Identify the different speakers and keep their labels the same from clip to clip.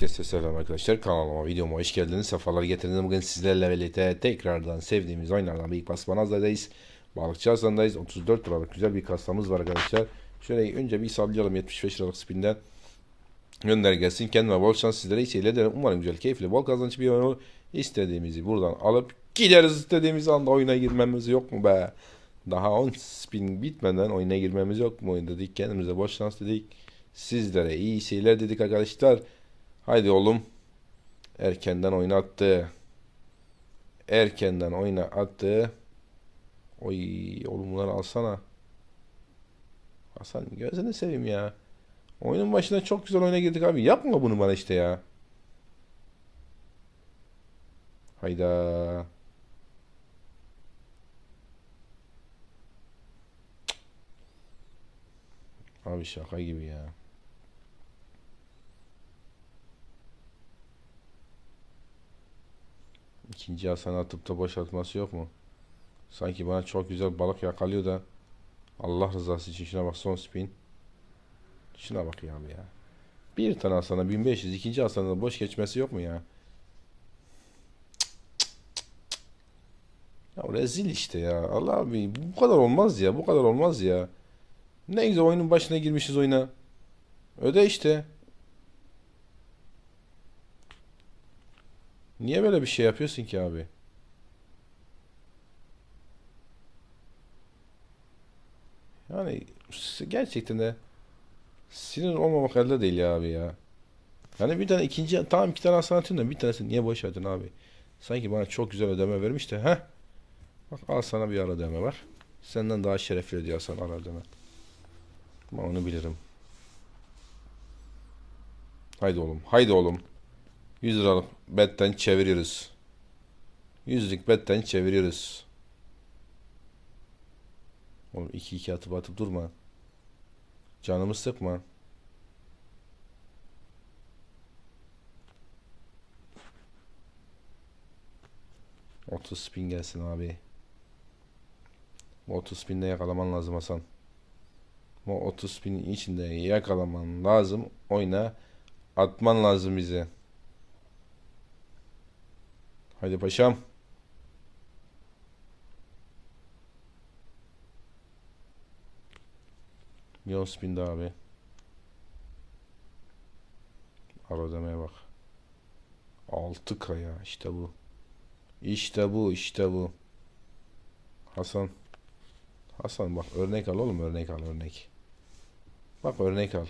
Speaker 1: Herkese selam arkadaşlar. Kanalıma videoma hoş geldiniz. Sefalar getirdiniz. Bugün sizlerle birlikte tekrardan sevdiğimiz oyunlardan Büyük Basmanaz'dayız Balıkçı Hasan'dayız. 34 liralık güzel bir kasamız var arkadaşlar. Şöyle önce bir sallayalım 75 liralık spinden. Gönder gelsin. Kendime bol şans sizlere iyi seyirler dilerim umarım güzel keyifli bol kazanç bir oyun olur. İstediğimizi buradan alıp gideriz. İstediğimiz anda oyuna girmemiz yok mu be? Daha 10 spin bitmeden oyuna girmemiz yok mu? Dedik. Kendimize bol şans dedik. Sizlere iyi seyirler dedik arkadaşlar Haydi oğlum. Erkenden oyna attı. Erkenden oyna attı. Oy oğlum bunları alsana. Hasan gözünü seveyim ya. Oyunun başında çok güzel oyuna girdik abi. Yapma bunu bana işte ya. Hayda. Abi şaka gibi ya. İkinci Hasan atıp da boşaltması yok mu? Sanki bana çok güzel balık yakalıyor da Allah rızası için şuna bak son spin. Şuna bak ya abi ya. Bir tane Hasan'a 1500 ikinci Hasan'a boş geçmesi yok mu ya? Ya rezil işte ya. Allah abi bu kadar olmaz ya. Bu kadar olmaz ya. Ne güzel oyunun başına girmişiz oyuna. Öde işte. Niye böyle bir şey yapıyorsun ki abi? Yani gerçekten de sinir olmamak elde değil ya abi ya. Yani bir tane ikinci tamam iki tane aslan atıyorsun da bir tanesini niye boş verdin abi? Sanki bana çok güzel ödeme vermiş de heh. Bak al sana bir ara ödeme var. Senden daha şerefli ödüyor Hasan ara ödeme. Ben onu bilirim. Haydi oğlum. Haydi oğlum. 100 liralık betten çeviriyoruz. Yüzlük betten çeviriyoruz. Oğlum 2 2 atıp atıp durma. Canımı sıkma. Otuz spin gelsin abi. Bu 30 spinde yakalaman lazım Hasan. Bu 30 spinin içinde yakalaman lazım. Oyna atman lazım bize. Haydi paşam. Milyon spin daha abi. Ödemeye bak. 6 kaya işte bu. İşte bu işte bu. Hasan. Hasan bak örnek al oğlum örnek al örnek. Bak örnek al.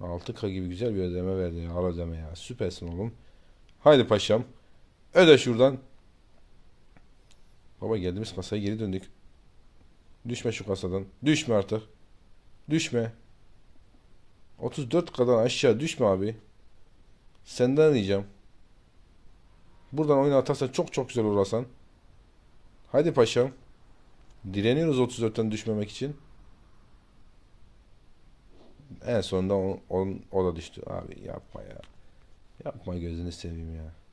Speaker 1: 6K gibi güzel bir ödeme verdi ya. Al ödeme ya. Süpersin oğlum. Haydi paşam. Öde şuradan. Baba geldiğimiz kasaya geri döndük. Düşme şu kasadan. Düşme artık. Düşme. 34 kadar aşağı düşme abi. Senden ricam. Buradan oyunu atarsan çok çok güzel olur Hasan. Haydi paşam. Direniyoruz 34'ten düşmemek için. En sonunda on, on- o da düştü. Abi yapma ya. Yapma gözünü seveyim ya.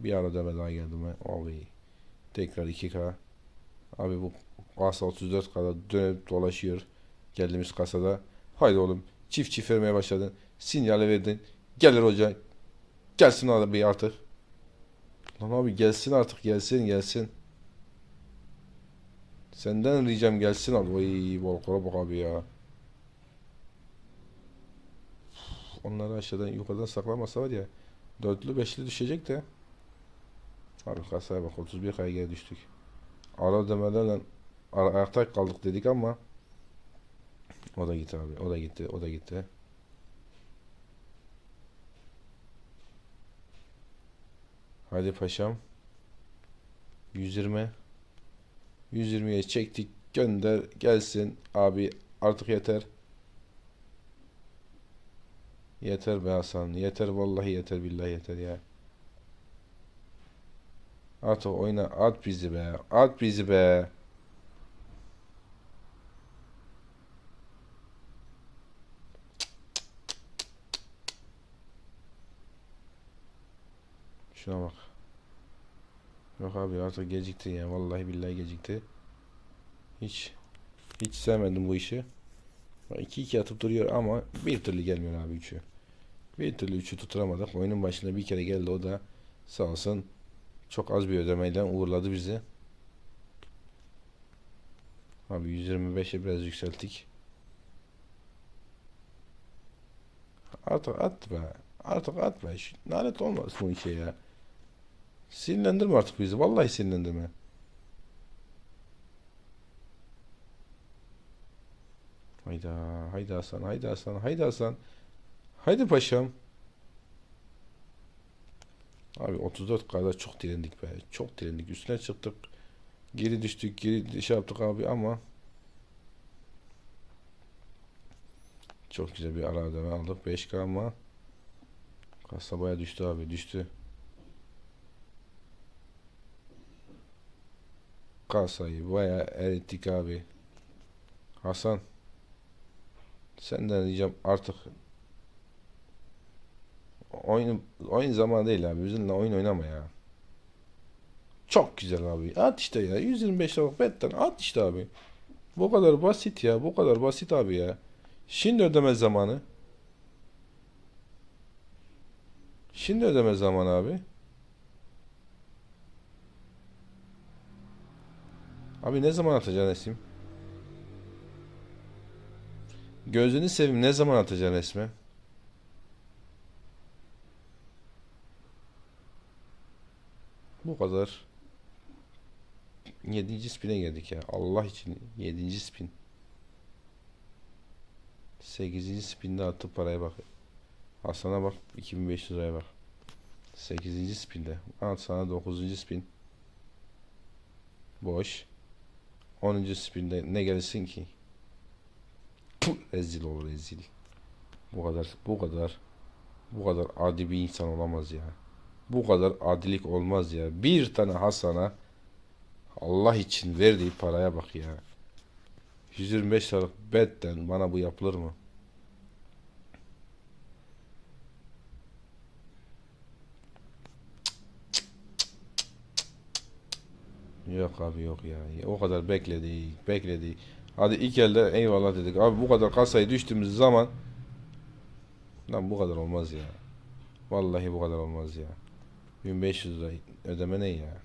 Speaker 1: Bir ara deme daha geldi mi? Abi. Tekrar 2K. Abi bu kasa 34 kadar dönüp dolaşıyor. Geldiğimiz kasada. Haydi oğlum. Çift çift vermeye başladın. Sinyali verdin. Gelir hoca. Gelsin abi artık. Lan abi gelsin artık gelsin gelsin. Senden ricam gelsin abi. Vay Volkan'a bak abi ya. Onları aşağıdan yukarıdan saklamasa var ya. Dörtlü beşli düşecek de. Abi kasaya bak 31 kaya geri düştük. Ara ödemelerle ara- ayakta kaldık dedik ama o da gitti abi. O da gitti. O da gitti. Hadi paşam. 120. 120'ye çektik. Gönder gelsin. Abi artık yeter. Yeter be Hasan. Yeter vallahi yeter billahi yeter ya. At oyna at bizi be. At bizi be. Şuna bak. Yok abi artık gecikti ya. Vallahi billahi gecikti. Hiç hiç sevmedim bu işi. 2-2 atıp duruyor ama bir türlü gelmiyor abi üçü. Bir türlü 3'ü tutturamadık. Oyunun başında bir kere geldi o da sağ olsun çok az bir ödemeyle uğurladı bizi. Abi 125'e biraz yükselttik. Artık at be. Artık at be. Şu, lanet olmaz bu işe ya. Sinirlendirme artık bizi. Vallahi sinirlendirme. Hayda, haydi Hasan, haydi Hasan, haydi Hasan. Haydi paşam. Abi 34 kadar çok direndik be. Çok direndik. Üstüne çıktık. Geri düştük, geri şey yaptık abi ama çok güzel bir ara ödeme aldık. 5K ama kasabaya düştü abi, düştü. Kasayı bayağı erittik abi. Hasan senden diyeceğim artık oyun oyun zamanı değil abi. Bizimle oyun oynama ya. Çok güzel abi. At işte ya. 125 liralık betten at işte abi. Bu kadar basit ya. Bu kadar basit abi ya. Şimdi ödeme zamanı. Şimdi ödeme zamanı abi. Abi ne zaman atacaksın resim? Gözünü seveyim ne zaman atacaksın resmi? Bu kadar. Yedinci spine geldik ya. Allah için yedinci spin. Sekizinci spinde attı paraya bak. Hasan'a bak 2500 liraya bak. Sekizinci spinde. At sana dokuzuncu spin. Boş. Onuncu spinde ne gelsin ki? Rezil olur rezil. Bu kadar bu kadar bu kadar adi bir insan olamaz ya. Bu kadar adilik olmaz ya. Bir tane Hasan'a Allah için verdiği paraya bak ya. 125 liralık betten bana bu yapılır mı? Yok abi yok ya. O kadar bekledik, bekledik. Hadi ilk elde eyvallah dedik. Abi bu kadar kasayı düştüğümüz zaman lan bu kadar olmaz ya. Vallahi bu kadar olmaz ya. 1500 lira ödeme ne ya?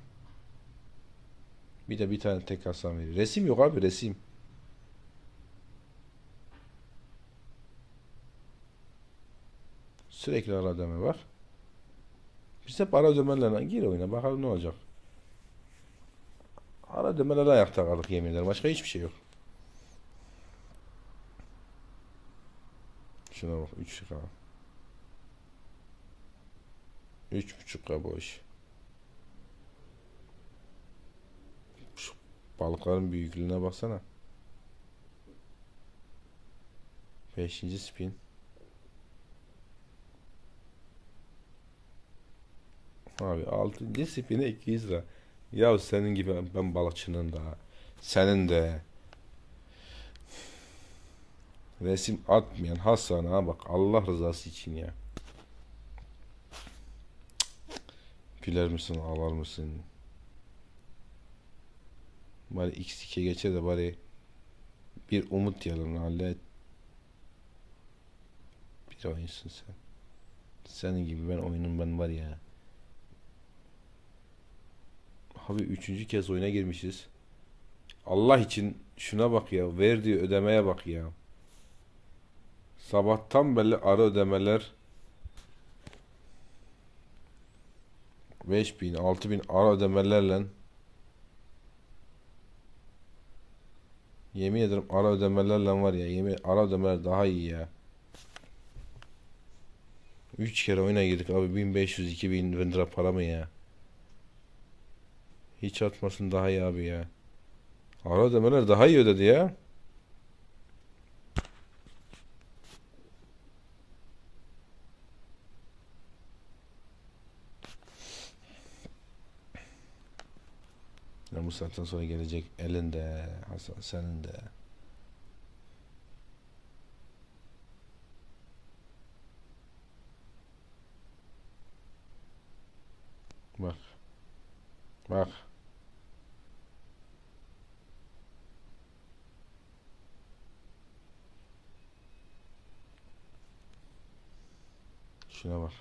Speaker 1: Bir de bir tane tek kasam veriyor. Resim yok abi resim. Sürekli ara ödeme var. Biz hep ara ödemelerle gir oyuna bakalım ne olacak. Ara ödemeler ayakta kaldık yemin ederim. Başka hiçbir şey yok. Şuna bak 3K. 3.5K boş. Şu balıkların büyüklüğüne baksana. 5. spin. Abi 6. spine 200 lira. Ya senin gibi ben balıkçının da senin de resim atmayan Hasan'a bak Allah rızası için ya. Güler misin ağlar mısın? Bari x2 geçe de bari bir umut diyelim hallet. Bir oyunsun sen. Senin gibi ben oyunum ben var ya. Abi üçüncü kez oyuna girmişiz. Allah için şuna bak ya. Verdiği ödemeye bak ya. Sabahtan beri ara ödemeler 5000, 6000 ara ödemelerle Yemin ederim ara ödemelerle var ya. Yemin ara ödemeler daha iyi ya. 3 kere oyuna girdik abi 1500 2000 lira para mı ya? Hiç atmasın daha iyi abi ya. Ara ödemeler daha iyi ödedi ya. Ya bu saatten sonra gelecek elinde Hasan senin de. Bak. Bak. Şuna bak.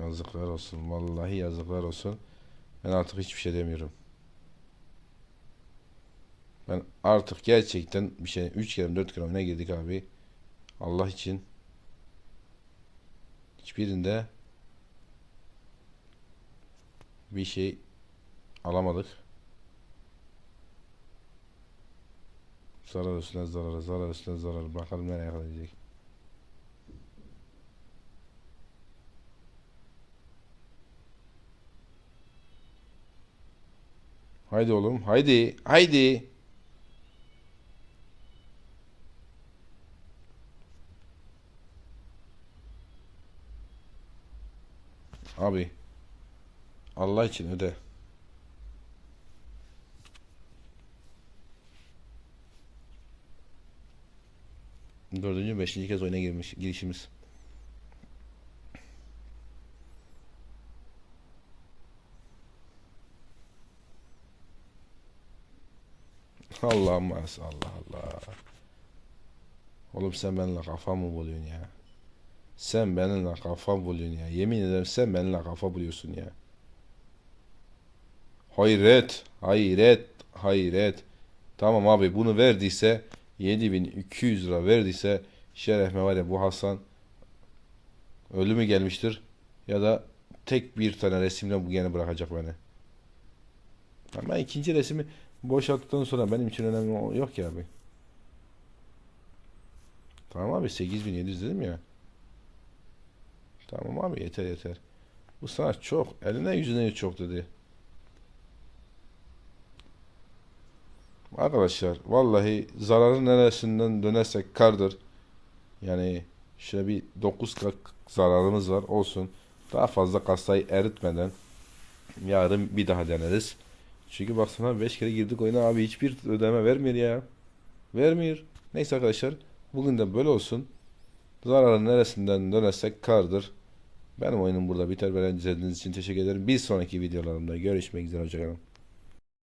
Speaker 1: Yazıklar olsun. Vallahi yazıklar olsun. Ben artık hiçbir şey demiyorum. Ben artık gerçekten bir şey 3 kere 4 kere oyuna girdik abi. Allah için. Hiçbirinde bir şey alamadık. Zarar üstüne zarar, zarar üstüne zarar. Bakalım nereye kadar gidecek. Haydi oğlum, haydi, haydi. Abi, Allah için öde. Dördüncü, beşinci kez oyuna girmiş, girişimiz. Allah'ım Allah Allah. Oğlum sen benimle kafa mı buluyorsun ya? Sen benimle kafa buluyorsun ya. Yemin ederim sen benimle kafa buluyorsun ya. Hayret, hayret, hayret. Tamam abi bunu verdiyse 7200 lira verdiyse şerefme var ya bu Hasan ölümü gelmiştir ya da tek bir tane resimle bu gene bırakacak beni. Ama ikinci resmi boşalttıktan sonra benim için önemli yok ki abi. Tamam abi 8700 dedim ya. Tamam abi yeter yeter. Bu sana çok. Eline yüzüne çok dedi. Arkadaşlar vallahi zararın neresinden dönersek kardır. Yani şöyle bir 9 kat zararımız var olsun. Daha fazla kasayı eritmeden yarın bir daha deneriz. Çünkü baksana 5 kere girdik oyuna abi hiçbir ödeme vermiyor ya. Vermiyor. Neyse arkadaşlar bugün de böyle olsun. Zararın neresinden dönersek kardır. Benim oyunum burada biter. Beni izlediğiniz için teşekkür ederim. Bir sonraki videolarımda görüşmek üzere. Hoşçakalın.